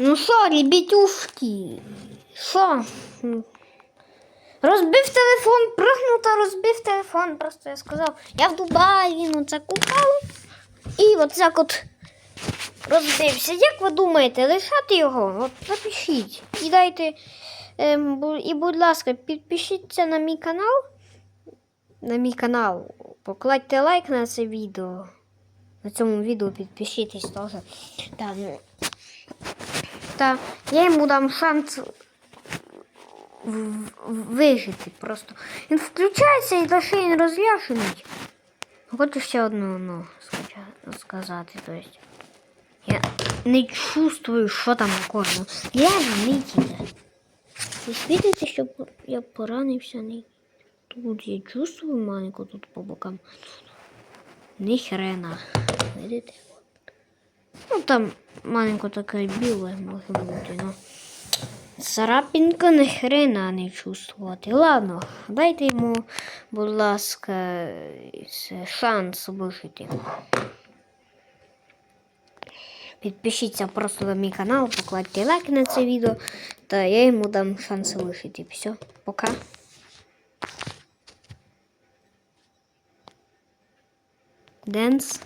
Ну що, ребятюшки? Що? Розбив телефон, пригнув та розбив телефон. Просто я сказав, я в Дубаї, ну це купав. І так от розбився. Як ви думаєте, лишати його? От напишіть. І дайте. Ем, і, будь ласка, підпишіться на мій канал. На мій канал. Покладьте лайк на це відео. На цьому відео підпишіться теж. Та, ну, я йому дам шанс в- в- вижити просто. Він включається і лише він розряшений. Хочу ще одну ну, скача- сказати. То есть, я не чувствую, що там кожному. Я не. Ви світите, що я поранився не Тут я чувствую маленько тут по бокам. Ні хрена. Видите? Ну там маленько таке біле може бути, ну. Царапінка не хрена не чувствувати. Ладно, дайте йому, будь ласка, шанс вижити. Підпишіться просто на мій канал, покладьте лайк на це відео, та я йому дам шанс вижити. Все, пока. Денс.